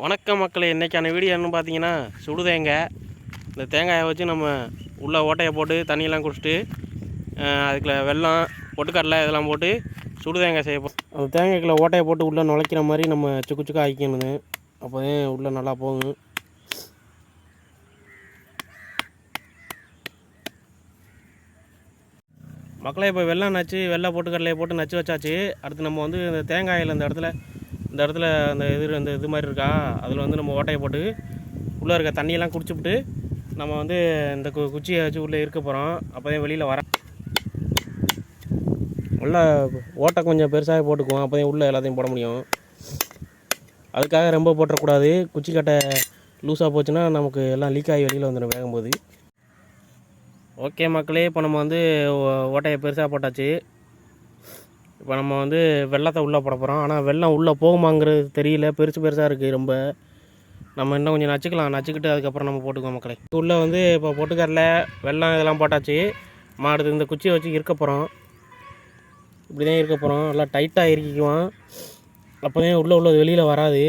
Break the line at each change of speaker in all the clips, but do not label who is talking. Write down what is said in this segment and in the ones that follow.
வணக்கம் மக்கள் இன்றைக்கான வீடியோ என்ன பார்த்தீங்கன்னா சுடு தேங்காய் இந்த தேங்காயை வச்சு நம்ம உள்ளே ஓட்டையை போட்டு தண்ணியெல்லாம் குடிச்சிட்டு அதுக்குள்ள வெள்ளம் பொட்டுக்கடலை இதெல்லாம் போட்டு சுடு தேங்காய் செய்ய அந்த தேங்காய்க்குள்ள ஓட்டையை போட்டு உள்ளே நுழைக்கிற மாதிரி நம்ம சுக்கு சுக்கா ஆக்கிக்கணுங்க அப்போ தான் உள்ளே நல்லா போகும் மக்களை இப்போ வெள்ளம் நச்சு வெள்ளை பொட்டுக்கடலையை போட்டு நச்சு வச்சாச்சு. அடுத்து நம்ம வந்து இந்த தேங்காயில் இந்த இடத்துல இந்த இடத்துல அந்த இது இந்த இது மாதிரி இருக்கா? அதில் வந்து நம்ம ஓட்டையை போட்டு உள்ளே இருக்க தண்ணியெல்லாம் குடிச்சுப்புட்டு நம்ம வந்து இந்த கு குச்சியை வச்சு உள்ளே இருக்க போகிறோம் அப்போ தான் வெளியில் வர உள்ள ஓட்டை கொஞ்சம் பெருசாக போட்டுக்குவோம். அப்போ தான் உள்ளே எல்லாத்தையும் போட முடியும். அதுக்காக ரொம்ப போட்டுறக்கூடாது குச்சி கட்டை லூஸாக போச்சுன்னா நமக்கு எல்லாம் லீக் ஆகி வெளியில் வந்துடும் வேகும்போது. ஓகே மக்களே இப்போ நம்ம வந்து ஓட்டையை பெருசாக போட்டாச்சு. இப்போ நம்ம வந்து வெள்ளத்தை உள்ளே போட போகிறோம். ஆனால் வெள்ளம் உள்ளே போகுமாங்கிறது தெரியல. பெருசு பெருசாக இருக்குது ரொம்ப. நம்ம இன்னும் கொஞ்சம் நச்சுக்கலாம். நச்சுக்கிட்டு அதுக்கப்புறம் நம்ம போட்டுக்குவோம் மக்களே. உள்ளே வந்து இப்போ பொட்டுக்கடல வெள்ளம் இதெல்லாம் போட்டாச்சு. மாடுது இந்த குச்சியை வச்சு இருக்க போகிறோம். இப்படி தான் இருக்க போகிறோம். நல்லா டைட்டாக இறுக்கிக்குவோம். அப்போ தான் உள்ளே உள்ளது வெளியில் வராது.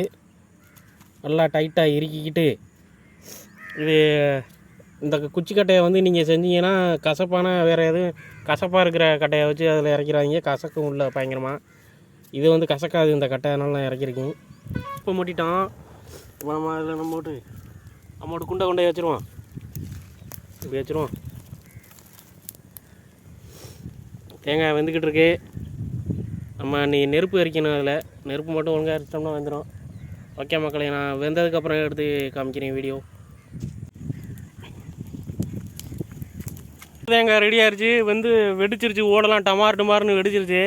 நல்லா டைட்டாக இறுக்கிக்கிட்டு இது இந்த குச்சிக்கட்டையை வந்து நீங்கள் செஞ்சீங்கன்னா கசப்பான வேறு எதுவும் கசப்பாக இருக்கிற கட்டையை வச்சு அதில் இறக்கிறாங்க கசக்கும் உள்ள பயங்கரமாக இது வந்து கசக்காது இந்த கட்டை அதனால நான் இறக்கிருக்கேன் இப்போ மூட்டிட்டோம். இப்போ நம்ம அதில் நம்ம போட்டு அம்மோட்டு குண்டை குண்டையை வச்சுருவோம். இப்படி வச்சுருவோம். தேங்காய் வெந்துக்கிட்டு இருக்கு. நம்ம நீ நெருப்பு எரிக்கணும் அதில். நெருப்பு மட்டும் ஒழுங்காக எரிச்சிட்டோம்னா வந்துடும் ஓகே மக்களை நான் வெந்ததுக்கப்புறம் எடுத்து காமிக்கிறேன் வீடியோ. தேங்காய் ரெடி ஆயிடுச்சு வந்து வெடிச்சிருச்சு. ஓடலாம். டமார் டமார்னு வெடிச்சிருச்சு.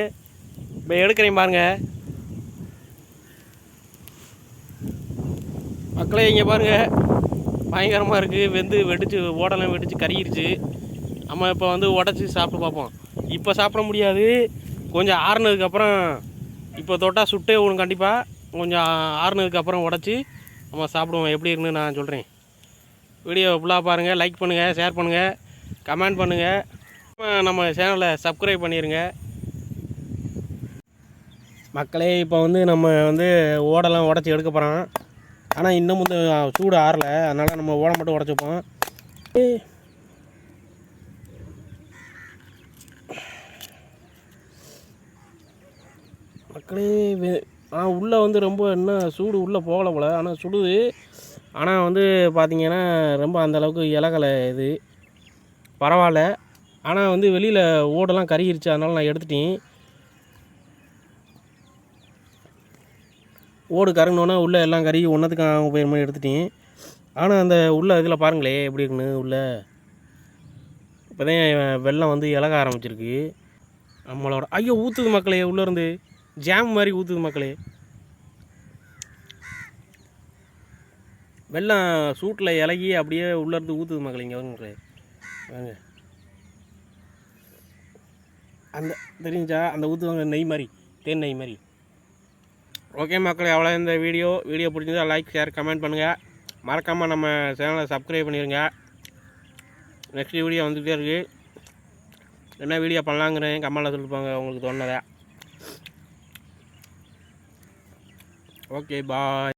இப்போ எடுக்கிறேன் பாருங்க. மக்களே இங்கே பாருங்க. பயங்கரமாக இருக்குது வெந்து வெடிச்சு ஓடலாம் வெடிச்சு கருகிருச்சு. நம்ம இப்போ வந்து உடச்சி சாப்பிட்டு பார்ப்போம். இப்போ சாப்பிட முடியாது. கொஞ்சம் ஆறுனதுக்கப்புறம் இப்போ தொட்டால் சுட்டே ஒன்று கண்டிப்பாக கொஞ்சம் ஆறுனதுக்கப்புறம் உடச்சி நம்ம சாப்பிடுவோம். எப்படி இருக்குன்னு நான் சொல்கிறேன் வீடியோ ஃபுல்லாக பாருங்கள் லைக் பண்ணுங்கள் ஷேர் பண்ணுங்கள் கமெண்ட் பண்ணுங்கள் நம்ம சேனலை சப்ஸ்கிரைப் பண்ணிடுங்க மக்களே இப்போ வந்து நம்ம வந்து ஓடெல்லாம் உடச்சி எடுக்க போகிறோம் ஆனால் இன்னும் வந்து சூடு ஆறல. அதனால் நம்ம ஓடை மட்டும் உடச்சிப்போம் மக்களே ஆனால் உள்ளே வந்து ரொம்ப என்ன சூடு உள்ளே போகலை போல். ஆனால் சுடுது. ஆனால் வந்து பார்த்திங்கன்னா ரொம்ப அந்த அளவுக்கு இலகலை இது. பரவாயில்ல. ஆனால் வந்து வெளியில் ஓடெல்லாம் கருகிருச்சு அதனால் நான் எடுத்துட்டேன். ஓடு கறங்கினோன்னா உள்ளே எல்லாம் கருகி ஒன்றத்துக்கு அவங்க போயிரு மாதிரி எடுத்துட்டேன். ஆனால் அந்த உள்ள இதில் பாருங்களே எப்படி இருக்குன்னு உள்ளே. இப்போ தான் வெள்ளம் வந்து இலக ஆரம்பிச்சிருக்கு. நம்மளோட ஐயோ ஊற்றுது மக்களே உள்ளேருந்து ஜாம் மாதிரி ஊற்றுது மக்களே. வெள்ளம் சூட்டில் இலகி அப்படியே உள்ளேருந்து ஊற்றுது மக்களே இங்கே வருங்களே அந்த தெரிஞ்சா அந்த ஊற்றுவாங்க நெய் மாதிரி தேன் நெய் மாதிரி. ஓகே மக்கள் எவ்வளோ இந்த வீடியோ. வீடியோ பிடிச்சிருந்தா லைக் ஷேர் கமெண்ட் பண்ணுங்கள் மறக்காமல் நம்ம சேனலை சப்ஸ்கிரைப் பண்ணிடுங்க நெக்ஸ்ட் வீடியோ வந்துகிட்டே இருக்குது என்ன வீடியோ பண்ணலாங்கிறேன். கமெண்டில் சொல்லிப்பாங்க உங்களுக்கு தோணுனதை. Okay bye